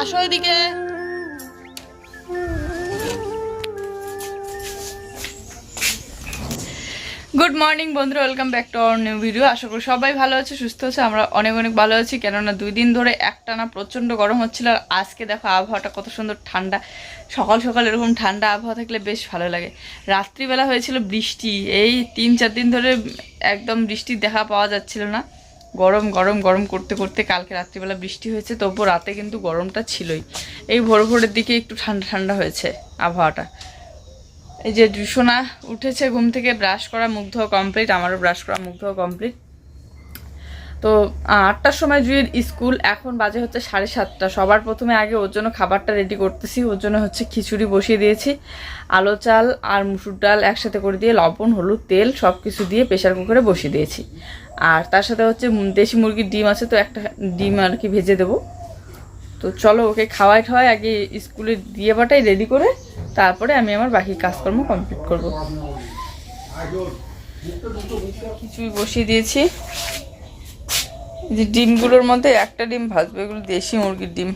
আসো এদিকে। Good morning বন্ধুরা welcome back to our new video আশা করি সবাই ভালো আছে, সুস্থ আছে, আমরা অনেক অনেক ভালো আছি। কেননা দুই দিন ধরে একটানা প্রচণ্ড গরম হচ্ছিল আর আজকে দেখো আবহাওয়াটা কত সুন্দর ঠান্ডা। সকাল সকাল এরকম ঠান্ডা আবহাওয়া থাকলে বেশ ভালো লাগে। রাত্রিবেলা হয়েছিল বৃষ্টি, এই তিন চার দিন ধরে একদম বৃষ্টির দেখা পাওয়া যাচ্ছিল না। গরম গরম গরম করতে করতে কালকে রাত্রিবেলা বৃষ্টি হয়েছে তবু রাতে কিন্তু গরমটা ছিলই। এই ভোর ভোরের দিকে একটু ঠান্ডা ঠান্ডা হয়েছে আবহাওয়াটা। এই যে সোনা উঠেছে, ঘুম থেকে ব্রাশ করা মুখ ধোয়া কমপ্লিট, আমারও ব্রাশ করা মুখ ধোয়া কমপ্লিট। তো আটটার সময় জুয়ের স্কুল, এখন বাজে হচ্ছে সাড়ে সাতটা। সবার প্রথমে আগে ওর জন্য খাবারটা রেডি করতেছি, ওর জন্য হচ্ছে খিচুড়ি বসিয়ে দিয়েছি। আলো চাল আর মুসুর ডাল একসাথে করে দিয়ে লবণ, হলুদ, তেল সব কিছু দিয়ে প্রেশার কুকারে বসিয়ে দিয়েছি। আর তার সাথে হচ্ছে দেশি মুরগির ডিম আছে, তো একটা ডিম আর কি ভেজে দেবো। তো চলো ওকে খাওয়াই খাওয়াই আগে স্কুলে দিয়ে পাঠাই রেডি করে, তারপরে আমি আমার বাকি কাজকর্ম কমপ্লিট করব। কিছুই বসিয়ে দিয়েছি। যে ডিমগুলোর মধ্যে একটা ডিম ভাজবে, এগুলো দেশি মুরগির ডিম।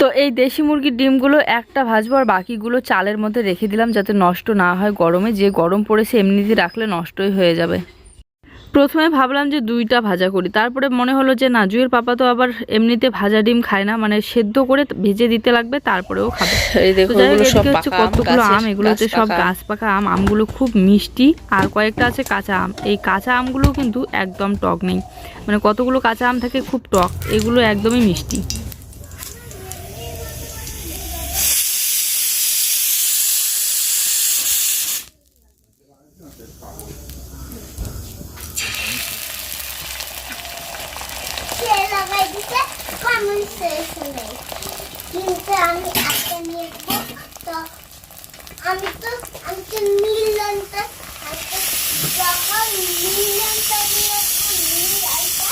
তো এই দেশি মুরগির ডিমগুলো একটা ভাজবো আর বাকিগুলো চালের মধ্যে রেখে দিলাম যাতে নষ্ট না হয় গরমে, যে গরম পড়েছে এমনিতে রাখলে নষ্টই হয়ে যাবে। প্রথমে ভাবলাম যে দুইটা ভাজা করি। তারপরে মনে হলো যে না জুয়ের পাপা তো আবার এমনিতে ভাজা ডিম খায় না মানে সেদ্ধ করে ভেজে দিতে লাগবে তারপরেও খাবে। হচ্ছে কতগুলো আম এগুলো হচ্ছে সব গাছ পাকা। আম আমগুলো খুব মিষ্টি। আর কয়েকটা আছে কাঁচা আম। এই কাঁচা আমগুলো কিন্তু একদম টক নেই। মানে কতগুলো কাঁচা আম থাকে খুব টক এগুলো একদমই মিষ্টি সে লাগাই দিতে কমন শেষ নেই কিন্তু আমি একটা নিয়ে তো আমি তো আমি তো মিলনটা যখন মিলনটা নিয়ে মিলনটা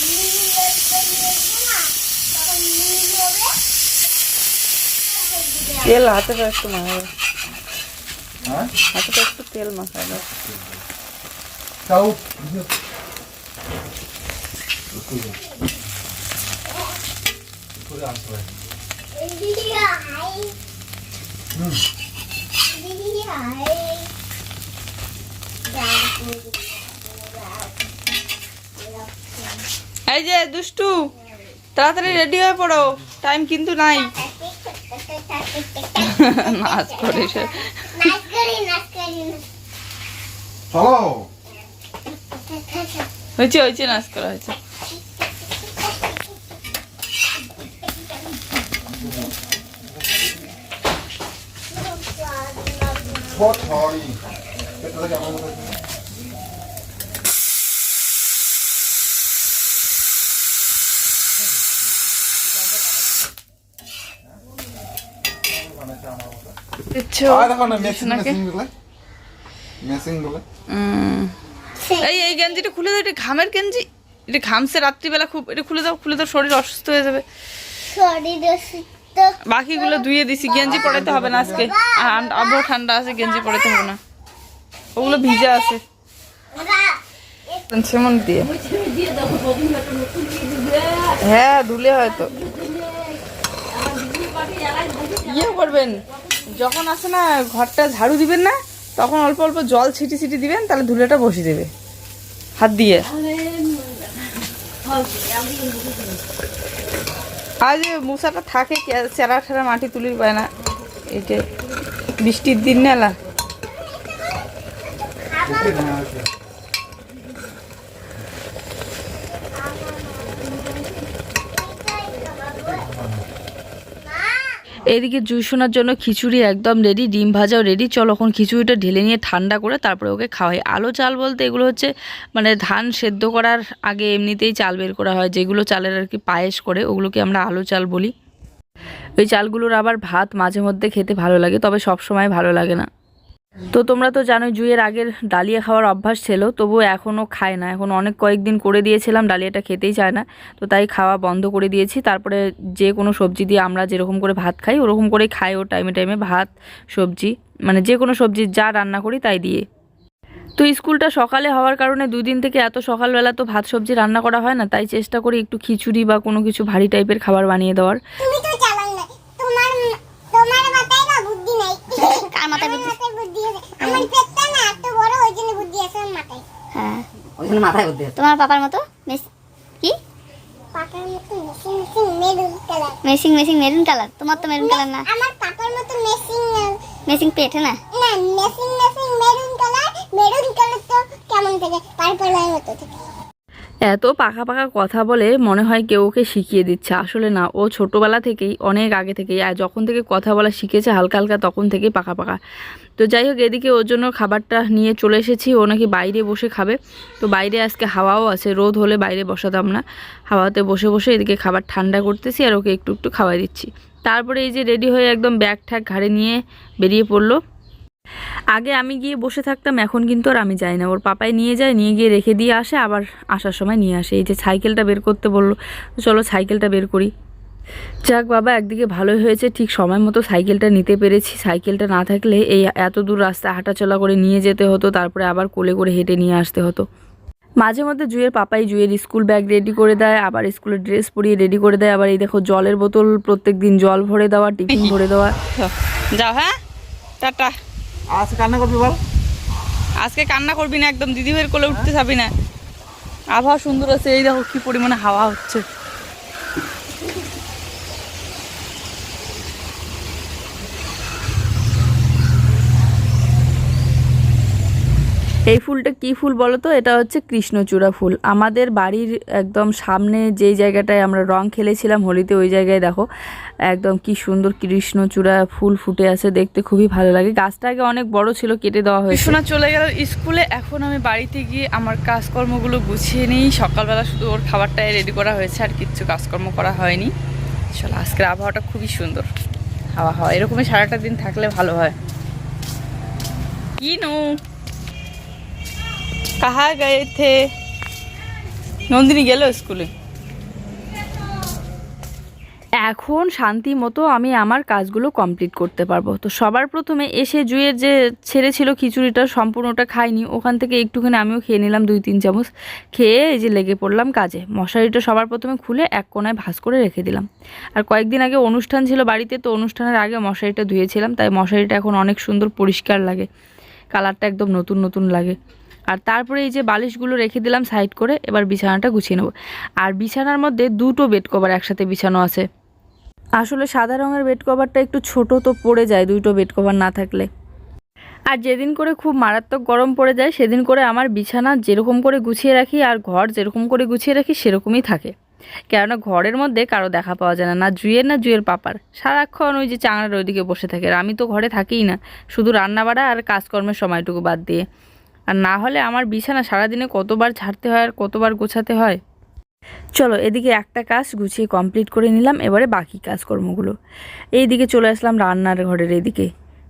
মিলনটা নিয়ে না তখন মিল হবে। তেল হাতে পা একটু মাখাবে। হাতে পা একটু তেল মাখাবে। হাই এই যে দুষ্টু তাড়াতাড়ি রেডি হয়ে পড়ো। টাইম কিন্তু নাই। নাচ করে সে। হয়েছে হয়েছে নাচ করা হয়েছে। সরি থেকে আমার এই এই গেঞ্জিটা খুলে দাও এটা ঘামের গেঞ্জি এটা ঘামছে রাত্রিবেলা খুব এটা খুলে দাও খুলে দাও শরীর অসুস্থ হয়ে যাবে। শরীর অসুস্থ। বাকিগুলো ধুয়ে দিছি, গেঞ্জি পরাইতে হবে না আজকে। আবহাওয়া ঠান্ডা আছে, গেঞ্জি পরাইতে হবে না। ওগুলো ভিজা আছে। দিয়ে। হ্যাঁ ধুলে হয়তো। ইয়ে করবেন, যখন আসে না, ঘরটা ঝাড়ু দিবেন না, তখন অল্প অল্প জল ছিটি ছিটি দিবেন, তাহলে ধুলেটা বসে দেবে। হাত দিয়ে। আর যে মশাটা থাকে চেরা ঠেরা মাটি তুলির পায় না। এটা বৃষ্টির দিন নেলা এদিকে জুস শোনার জন্য খিচুড়ি একদম রেডি ডিম ভাজাও রেডি চলো এখন খিচুড়িটা ঢেলে নিয়ে ঠান্ডা করে তারপরে ওকে খাওয়াই। আলো চাল বলতে এগুলো হচ্ছে মানে ধান সেদ্ধ করার আগে এমনিতেই চাল বের করা হয়। যেগুলো চালের আর কি পায়েস করে, ওগুলোকে আমরা আলো চাল বলি। ওই চালগুলোর আবার ভাত মাঝে মধ্যে খেতে ভালো লাগে, তবে সব সময় ভালো লাগে না। তো তোমরা তো জানোই জুয়ের আগের ডালিয়া খাওয়ার অভ্যাস ছিল, তবুও এখনও খায় না। এখন অনেক কয়েকদিন করে দিয়েছিলাম, ডালিয়াটা খেতেই চায় না। তো তাই খাওয়া বন্ধ করে দিয়েছি। তারপরে যে কোনো সবজি দিয়ে আমরা যেরকম করে ভাত খাই, ওরকম করেই খাই ও টাইমে টাইমে ভাত, সবজি মানে যে কোনো সবজি যা রান্না করি তাই দিয়ে। তো স্কুলটা সকালে হওয়ার কারণে দুই দিন থেকে এত সকালবেলা তো ভাত সবজি রান্না করা হয় না, তাই চেষ্টা করি একটু খিচুড়ি বা কোনো কিছু ভারী টাইপের খাবার বানিয়ে দেওয়ার তুমি তো চালাক না তোমার তোমার মাথায় না বুদ্ধি নাই কার মাথায় বুদ্ধি? আমার মাথায় বুদ্ধি আছে আমার পেটটা না এত বড় ওই জন্য বুদ্ধি আছে আমার মাথায় হ্যাঁ মাথায় বুদ্ধি তোমার পাপার মতো? মেস- কি? মেসিং মেসিং মেরুন কালার তোমার তো মেরুন কালার না। আমার পাপার মতো মেশিন মেসিং পেট না? না machine machine maroon colour maroon colour তো কেমন থাকে? পার্পলের মতো থাকে। এত পাকা পাকা কথা বলে মনে হয় কেউ ওকে শিখিয়ে দিচ্ছে। আসলে না, ও ছোটোবেলা থেকেই, অনেক আগে থেকেই, আর যখন থেকে কথা বলা শিখেছে, হালকা হালকা তখন থেকেই পাকা পাকা। তো যাই হোক, এদিকে ওর জন্য খাবারটা নিয়ে চলে এসেছি। ও নাকি বাইরে বসে খাবে। তো বাইরে আজকে হাওয়াও আছে, রোদ হলে বাইরে বসাতাম না। হাওয়াতে বসে বসে এদিকে খাবার ঠান্ডা করতেছি আর ওকে একটু একটু খাওয়াই দিচ্ছি। তারপরে এই যে রেডি হয়ে একদম ব্যাগ ঠ্যাগ ঘাড়ে নিয়ে বেরিয়ে পড়ল। আগে আমি গিয়ে বসে থাকতাম, এখন কিন্তু আর আমি যাই না। ওর পাপাই নিয়ে যায়, নিয়ে গিয়ে রেখে দিয়ে আসে, আবার আসার সময় নিয়ে আসে। এই যে সাইকেলটা বের করতে বলল, চলো সাইকেলটা বের করি। যাক বাবা, একদিকে ভালোই হয়েছে, ঠিক সময় মতো সাইকেলটা নিতে পেরেছি। সাইকেলটা না থাকলে এই এত দূর রাস্তা হাঁটাচলা করে নিয়ে যেতে হতো, তারপরে আবার কোলে করে হেঁটে নিয়ে আসতে হতো। মাঝে মধ্যে জুয়ের পাপাই জুয়ের স্কুল ব্যাগ রেডি করে দেয়, আবার স্কুলের ড্রেস পরিয়ে রেডি করে দেয়। আবার এই দেখো, জলের বোতল প্রত্যেক দিন জল ভরে দেওয়া, টিফিন ভরে দেওয়া। যাও হ্যাঁ? টাটা। আজকে কান্না করবি বল? আজকে কান্না করবি না, একদম। দিদি ভাইয়ের কোলে উঠতে যাবি না। আবহাওয়া সুন্দর আছে, এই দেখো কি পরিমাণে হাওয়া হচ্ছে। এই ফুলটা কি ফুল বলো তো? এটা হচ্ছে কৃষ্ণচূড়া ফুল। আমাদের বাড়ির একদম সামনে যেই জায়গাটায় আমরা রং খেলেছিলাম, হোলিতে ওই জায়গায় দেখো, একদম কি সুন্দর কৃষ্ণচূড়া ফুল ফুটে আছে, দেখতে খুবই ভালো লাগে। গাছটা আগে অনেক বড় ছিল, কেটে দেওয়া হয়েছে। কৃষ্ণা চলে গেল স্কুলে, এখন আমি বাড়িতে গিয়ে আমার কাজকর্মগুলো গুছিয়ে নিই। সকালবেলা শুধু ওর খাবারটাই রেডি করা হয়েছে, আর কিচ্ছু কাজকর্ম করা হয়নি। চলো আজকের আবহাওয়াটা খুবই সুন্দর। হাওয়া হাওয়া, এরকমই সারাটা দিন থাকলে ভালো হয়। কি নো কাহা গয়ে থে নন্দিনী গেল স্কুলে এখন শান্তি মতো আমি আমার কাজগুলো কমপ্লিট করতে পারব। তো সবার প্রথমে এসে জুয়ের যে ছেড়েছিল খিচুড়িটা সম্পূর্ণটা খাইনি। ওখান থেকে একটুখানি আমিও খেয়ে নিলাম দুই তিন চামচ। খেয়ে এই যে লেগে পড়লাম কাজে। মশারিটা সবার প্রথমে খুলে এক কোনায় ভাঁজ করে রেখে দিলাম। আর কয়েকদিন আগে অনুষ্ঠান ছিল বাড়িতে, তো অনুষ্ঠানের আগে মশারিটা ধুয়েছিলাম। তাই মশারিটা এখন অনেক সুন্দর পরিষ্কার লাগে। কালারটা একদম নতুন নতুন লাগে। আর তারপরে এই যে বালিশগুলো রেখে দিলাম সাইড করে, এবার বিছানাটা গুছিয়ে নেব। আর বিছানার মধ্যে দুটো বেড কভার একসাথে বিছানো আছে। আসলে সাদা রঙের বেড কভারটা একটু ছোট তো পড়ে যায় দুটো বেড কভার না থাকলে। আর যেদিন করে খুব মারাত্মক গরম পড়ে যায়, সেদিন করে আমার বিছানা যেরকম করে গুছিয়ে রাখি আর ঘর যেরকম করে গুছিয়ে রাখি সেরকমই থাকে। কেননা ঘরের মধ্যে কারও দেখা পাওয়া যায় না না জুয়ের না জুয়ের পাপার। সারাক্ষণ ওই যে চাংড়ার ওইদিকে বসে থাকে আর আমি তো ঘরে থাকিই না। শুধু রান্না বাড়া আর কাজকর্মের সময়টুকু বাদ দিয়ে। আর না হলে আমার বিছানা সারাদিনে কতবার ঝাড়তে হয় আর কতবার গোছাতে হয়? চলো, এদিকে একটা কাজ গুছিয়ে কমপ্লিট করে নিলাম, এবারে বাকি কাজকর্মগুলো। এই দিকে চলে আসলাম রান্নার ঘরের এদিকে।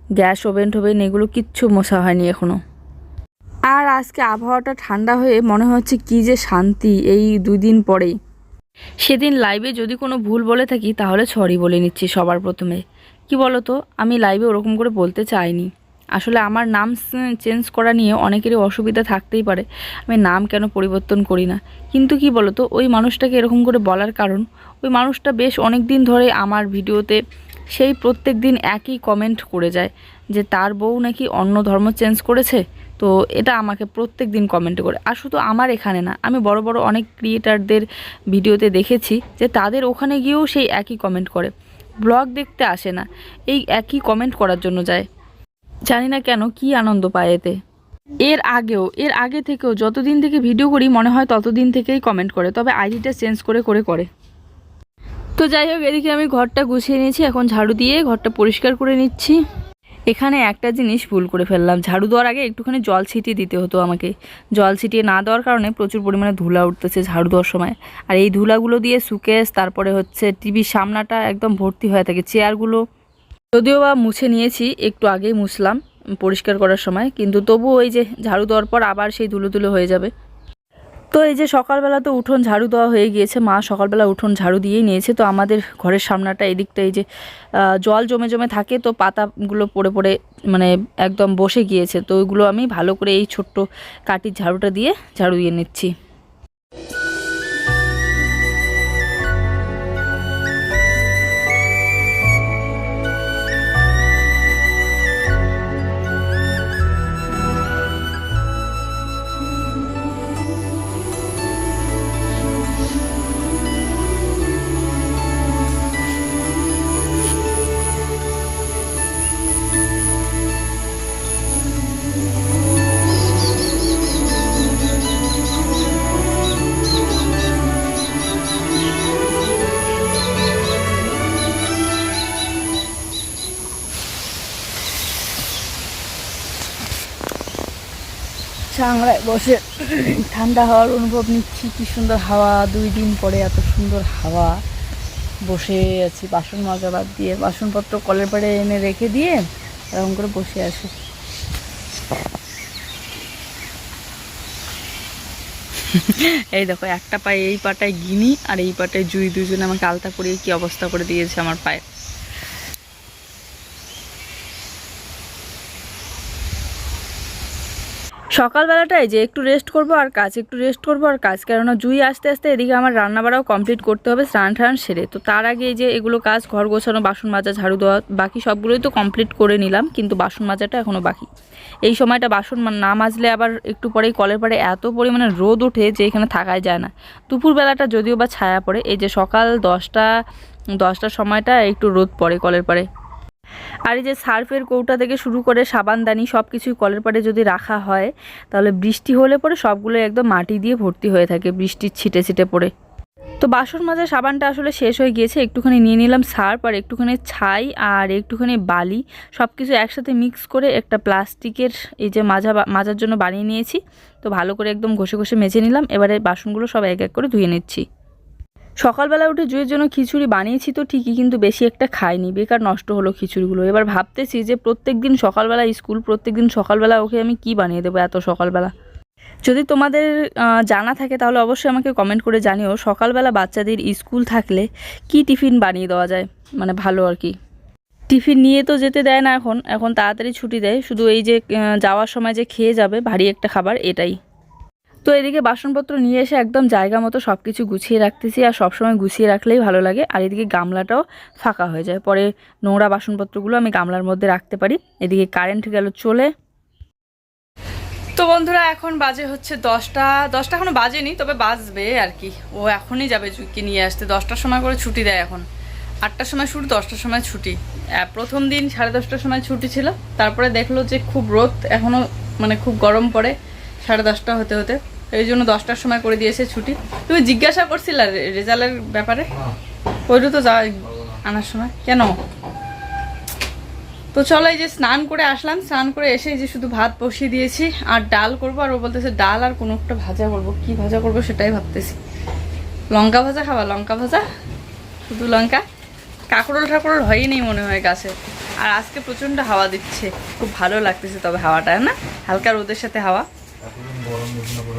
গ্যাস ওভেন টোভেন এগুলো কিচ্ছু মশা হয়নি এখনও আর আজকে আবহাওয়াটা ঠান্ডা হয়ে মনে হচ্ছে কি যে শান্তি এই দুই দিন পরেই। সেদিন লাইভে যদি কোনো ভুল বলে থাকি, তাহলে সরি বলে নিচ্ছি সবার প্রথমে। কি বলো তো আমি লাইভে ওরকম করে বলতে চাইনি। আসলে আমার নাম চেঞ্জ করা নিয়ে অনেকেরই অসুবিধা থাকতেই পারে। আমি নাম কেন পরিবর্তন করি না? কিন্তু কি বলো তো ওই মানুষটাকে এরকম করে বলার কারণ, ওই মানুষটা বেশ অনেক দিন ধরে আমার ভিডিওতে সেই প্রত্যেক দিন একই কমেন্ট করে যায় যে, তার বউ নাকি অন্য ধর্ম চেঞ্জ করেছে? তো এটা আমাকে প্রত্যেক দিন কমেন্ট করে। আর শুধু আমার এখানে না, আমি বড় বড় অনেক ক্রিয়েটারদের ভিডিওতে দেখেছি যে, তাদের ওখানে গিয়েও সেই একই কমেন্ট করে। ব্লগ দেখতে আসে না, এই একই কমেন্ট করার জন্য যায়। জানি না কেন কি আনন্দ পায় এতে। এর আগেও, এর আগে থেকেও যতদিন থেকে ভিডিও করি, মনে হয় ততদিন থেকেই কমেন্ট করে, তবে আইডিটা চেঞ্জ করে করে করে। তো যাই হোক, এদিকে আমি ঘরটা গুছিয়ে নিয়েছি, এখন ঝাড়ু দিয়ে ঘরটা পরিষ্কার করে নিচ্ছি। এখানে একটা জিনিস ভুল করে ফেললাম। ঝাড়ু দেওয়ার আগে একটুখানি জল ছিটিয়ে দিতে হতো আমাকে। জল ছিটিয়ে না দেওয়ার কারণে প্রচুর পরিমাণে ধুলা উঠতেছে ঝাড়ু দেওয়ার সময়। আর এই ধুলাগুলো দিয়ে সুকেস তারপরে হচ্ছে টিভির সামনাটা একদম ভর্তি হয়ে থাকে। চেয়ারগুলো যদিও বা মুছে নিয়েছি, একটু আগেই মুছলাম পরিষ্কার করার সময়, কিন্তু তবু ওই যে ঝাড়ু দেওয়ার পর আবার সেই ধুলো ধুলো হয়ে যাবে। তো এই যে সকালবেলা তো উঠোন ঝাড়ু দেওয়া হয়ে গিয়েছে, মা সকালবেলা উঠোন ঝাড়ু দিয়েই নিয়েছে, তো আমাদের ঘরের সামনাটা এদিকটা এই যে জল জমে জমে থাকে, তো পাতাগুলো পড়ে পড়ে মানে একদম বসে গিয়েছে, তো ওইগুলো আমি ভালো করে এই ছোট্ট কাঠির ঝাড়ুটা দিয়ে ঝাড়ু দিয়ে নিচ্ছি। চাংড়ায় বসে ঠান্ডা হাওয়ার অনুভব নিচ্ছি। কি সুন্দর হাওয়া, দুই দিন পরে এত সুন্দর হাওয়া। বসে আছি, বাসন মাজা বাদ দিয়ে, বাসনপত্র কলের পাড়ে এনে রেখে দিয়ে এরকম করে বসে আছি। এই দেখো, একটা পায়ে এই পাটায় গিনি আর এই পাটায় জুই, দুজনে আমাকে আলতা পরিয়ে কি অবস্থা করে দিয়েছে আমার পায়ে। সকালবেলাটায় যে একটু রেস্ট করব আর কাজ, একটু রেস্ট করব আর কাজ। কেননা জুই আস্তে আস্তে এদিকে আমার রান্না বাড়াও কমপ্লিট করতে হবে, স্নান টান সেরে। তো তার আগে যে এগুলো কাজ, ঘর গোছানো, বাসন মাজা, ঝাড়ু দেওয়া, বাকি সবগুলোই তো কমপ্লিট করে নিলাম, কিন্তু বাসন মাজাটা এখনও বাকি। এই সময়টা বাসন না মাজলে আবার একটু পরেই কলের পাড়ে এত পরিমাণে রোদ ওঠে যে এখানে থাকাই যায় না। দুপুরবেলাটা যদিও বা ছায়া পড়ে, এই যে সকাল দশটা, দশটার সময়টা একটু রোদ পড়ে কলের পাড়ে। আর এই যে সার্ফের কৌটা থেকে শুরু করে সাবানদানি সব কিছুই কলের পাড়ে যদি রাখা হয়, তাহলে বৃষ্টি হলে পরে সবগুলো একদম মাটি দিয়ে ভর্তি হয়ে থাকে বৃষ্টির ছিটে ছিটে পড়ে। তো বাসন মাজার সাবানটা আসলে শেষ হয়ে গিয়েছে, একটুখানি নিয়ে নিলাম সার্ফ আর একটুখানি ছাই আর একটুখানি বালি সব কিছু একসাথে মিক্স করে একটা প্লাস্টিকের এই যে মাজা মাজার জন্য বানিয়ে নিয়েছি। তো ভালো করে একদম ঘষে ঘষে মেজে নিলাম, এবারে বাসনগুলো সব এক এক করে ধুয়ে নিচ্ছি। সকালবেলা উঠে জুয়ের জন্য খিচুড়ি বানিয়েছি তো ঠিকই, কিন্তু বেশি একটা খাইনি। বেকার নষ্ট হলো খিচুড়িগুলো। এবার ভাবতেছি যে প্রত্যেক দিন সকালবেলা স্কুল প্রত্যেক দিন সকালবেলা ওকে আমি কি বানিয়ে দেবো এত সকালবেলা? যদি তোমাদের জানা থাকে তাহলে অবশ্যই আমাকে কমেন্ট করে জানিও। সকালবেলা বাচ্চাদের স্কুল থাকলে কি টিফিন বানিয়ে দেওয়া যায়? মানে ভালো আর কি। টিফিন নিয়ে তো যেতে দেয় না এখন। এখন তাড়াতাড়ি ছুটি দেয়। শুধু এই যে যাওয়ার সময় যে খেয়ে যাবে, ভারী একটা খাবার, এটাই। তো এদিকে বাসনপত্র নিয়ে এসে একদম জায়গা মতো সব কিছু গুছিয়ে রাখতেছি আর সবসময় গুছিয়ে রাখলেই ভালো লাগে। আর এদিকে গামলাটাও ফাঁকা হয়ে যায়। পরে নোংরা বাসনপত্রগুলো আমি গামলার মধ্যে রাখতে পারি। এদিকে কারেন্ট গেল চলে। তো বন্ধুরা, এখন বাজে হচ্ছে দশটা। দশটা এখনও বাজেনি, তবে বাজবে আর কি। ও এখনই যাবে জুইকে নিয়ে আসতে। দশটার সময় করে ছুটি দেয় এখন। আটটার সময় শুরু, দশটার সময় ছুটি। প্রথম দিন সাড়ে দশটার সময় ছুটি ছিল। তারপরে দেখল যে খুব রোদ, এখনও মানে খুব গরম পড়ে। সাড়ে দশটা হতে হতে। এই জন্য দশটার সময় করে দিয়েছে ছুটি। তুমি জিজ্ঞাসা করছিলা রেজাল্টের ব্যাপারে? ওইটা তো যা আনার সময়। কেন? তো চলো এই যে স্নান করে আসলাম। স্নান করে এসে যে শুধু ভাত বসিয়ে দিয়েছি। আর ডাল করব। আর ও বলতেছে, ডাল আর কোনো একটা ভাজা করব। কি ভাজা করব সেটাই ভাবতেছি। লঙ্কা ভাজা খাবা? লঙ্কা ভাজা? শুধু লঙ্কা? কাঁকরোল ঠাকুরোল হয়ই নেই মনে হয় গাছে। আর আজকে প্রচণ্ড হাওয়া দিচ্ছে। খুব ভালো লাগতেছে তবে হাওয়াটা, না? হালকা রোদের সাথে হাওয়া।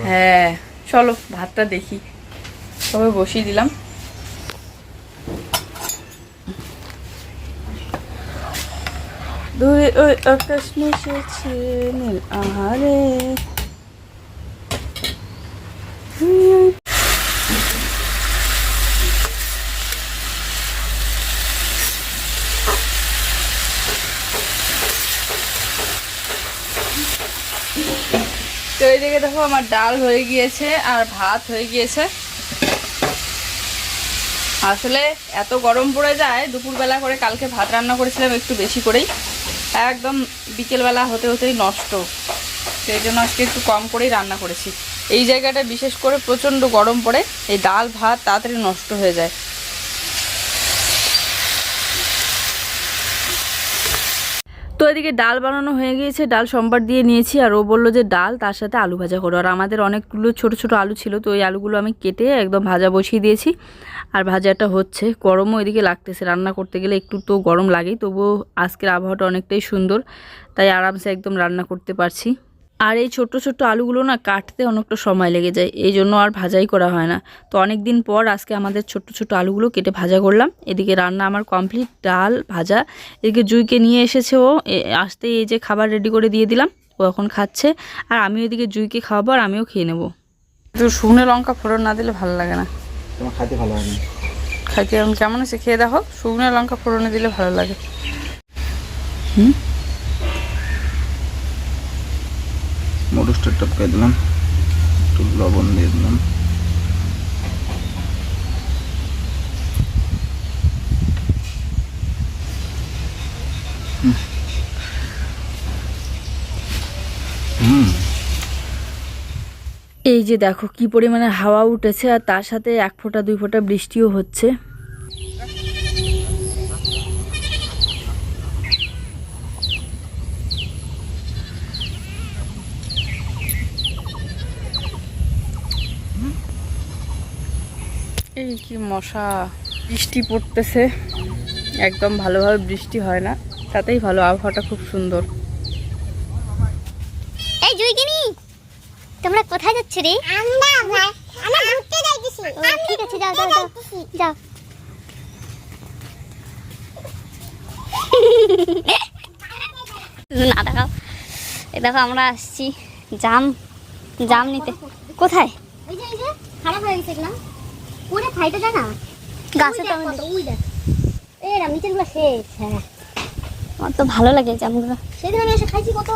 হ্যাঁ চলো ভাতটা দেখি। তবে বসিয়ে দিলাম। দুই ওই আকাশ মিশেছে নীল আহারে তো এইদিকে দেখো আমার ডাল হয়ে গিয়েছে আর ভাত হয়ে গিয়েছে। আসলে এত গরম পড়ে যায়, দুপুরবেলা করে কালকে ভাত রান্না করেছিলাম একটু বেশি করেই। একদম বিকেলবেলা হতে হতেই নষ্ট। সেই জন্য আজকে একটু কম করেই রান্না করেছি। এই জায়গাটা বিশেষ করে প্রচণ্ড গরম পড়ে, এই ডাল, ভাত তাড়াতাড়ি নষ্ট হয়ে যায়। তো এদিকে ডাল বানানো হয়ে গিয়েছে, ডাল সম্বার দিয়ে নিয়েছি, আর ও বলল যে ডাল, তার সাথে আলু ভাজা করো। আর আমাদের অনেকগুলো ছোট ছোট আলু ছিল, তো ওই আলুগুলো আমি কেটে একদম ভাজা বসিয়ে দিয়েছি। আর ভাজাটা হচ্ছে, গরমও এদিকে লাগতেছে, রান্না করতে গেলে একটু তো গরম লাগেই, তবুও আজকের আবহাওয়াটা অনেকটাই সুন্দর, তাই আরামসে একদম রান্না করতে পারছি। আর এই ছোট্ট ছোট্ট আলুগুলো না কাটতে অনেকটা সময় লেগে যায় এই জন্য আর ভাজাই করা হয় না। তো অনেক দিন পর আজকে আমাদের ছোট্ট ছোট্ট আলুগুলো কেটে ভাজা করলাম। এদিকে রান্না আমার কমপ্লিট ডাল ভাজা। এদিকে জুইকে নিয়ে এসেছে ও এ- আসতেই এই যে খাবার রেডি করে দিয়ে দিলাম ও এখন খাচ্ছে। আর আমি ওইদিকে জুইকে খাওয়াবো আর আমিও খেয়ে নেব। তো শুকনো লঙ্কা ফোড়ন না দিলে ভালো লাগে না। তোমার খাইতে ভালো হয় না? খাইতে কেমন আছে খেয়ে দেখো শুকনো লঙ্কা ফোড়নে দিলে ভালো লাগে। হুম? মরুসটা টপকাই দিলাম। একটু লবণ দিয়ে দিলাম। এই যে দেখো, কি পরিমাণে হাওয়া উঠেছে, আর তার সাথে এক ফোঁটা, দুই ফোঁটা বৃষ্টিও হচ্ছে। এই কি মশা বৃষ্টি পড়তেছে। একদম ভালোভাবে বৃষ্টি হয় না তাতেই ভালো আবহাওয়াটা খুব সুন্দর। এই জুইগিনি তোমরা কোথায় যাচ্ছ রে? আমরা আমরা ঘুরতে যাইতেছি। ঠিক আছে যাও যাও যাও। যাও। না দেখাও এই দেখো আমরা আসছি জাম জাম নিতে। কোথায়? খারাপ হয়ে গেছে না পুরো খাইতে যায় না গাছে তো উই দেখ। এই রাম নিচেরগুলো শেষ হ্যাঁ। আমার তো ভালো লাগে জামগুলো। সেদিন আমি এসে খাইছি কত?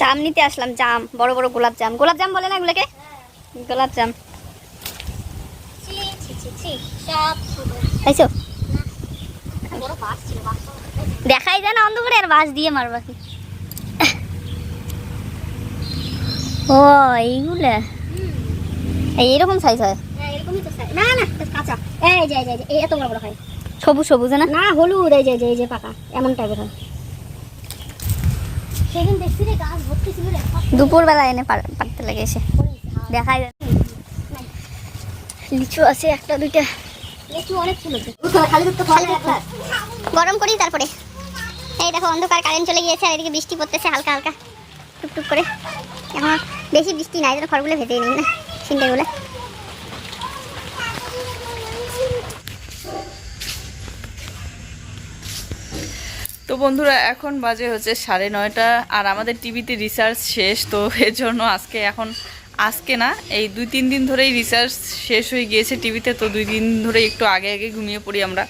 জাম নিতে আসলাম জাম বড় বড় গোলাপ জাম। গোলাপ জাম বলে না এগুলোকে? গোলাপ জাম। দেখাই যায় না অন্ধকারে আর বাস দিয়ে মারবা কি? ও এইগুলা? এই এরকম সাইজ হয়? হ্যাঁ। না না কাঁচা। এই যে এই যে, এই যে এই এত বড় বড় হয়। সবুজ সবুজ না? না হলুদ এই যে এই যে, পাকা। এমন টাইপের হয়। সেদিন দেখছি রে গাছ ভর্তি ছিল রে। দুপুরবেলা এনে পার- পারতে লাগে এসে। দেখাই যায় লিচু আছে একটা দুইটা। লিচু অনেক ছিল গরম করি তারপরে। এই দেখো অন্ধকার কারেন্ট চলে গিয়েছে আর এদিকে বৃষ্টি পড়তেছে হালকা হালকা। টুকটুক করে। এখন বেশি বৃষ্টি নাই, যেন খড়গুলো ভেজে নিই না ছিনটেগুলো তো বন্ধুরা, এখন বাজে হচ্ছে সাড়ে নয়টা, আর আমাদের টিভিতে রিসার্চ শেষ, তো এর জন্য আজকে এখন আজকে না, এই দুই তিন দিন ধরেই রিসার্চ শেষ হয়ে গিয়েছে টিভিতে, তো দুই দিন ধরে একটু আগে আগে ঘুমিয়ে পড়ি আমরা।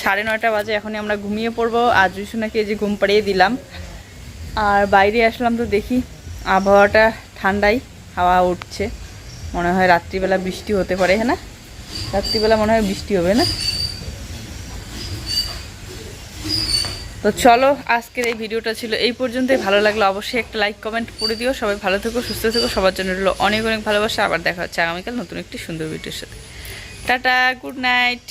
সাড়ে নয়টা বাজে, এখনই আমরা ঘুমিয়ে পড়ব, আর জুসুনাকে যে ঘুম পাড়িয়ে দিলাম। আর বাইরে আসলাম তো দেখি, আবহাওয়াটা ঠান্ডাই, হাওয়া উঠছে। মনে হয় রাত্রিবেলা বৃষ্টি হতে পারে হ্যাঁ না? রাত্রিবেলা মনে হয় বৃষ্টি হবে, না? তো চলো, আজকের এই ভিডিওটা ছিল এই পর্যন্তই। ভালো লাগল অবশ্যই একটা লাইক কমেন্ট করে দিও। সবাই ভালো থেকো, সুস্থ থেকো। সবার জন্য রইল অনেক অনেক ভালোবাসা। আবার দেখা হচ্ছে আগামীকাল নতুন একটি সুন্দর ভিডিওর সাথে। Tata good night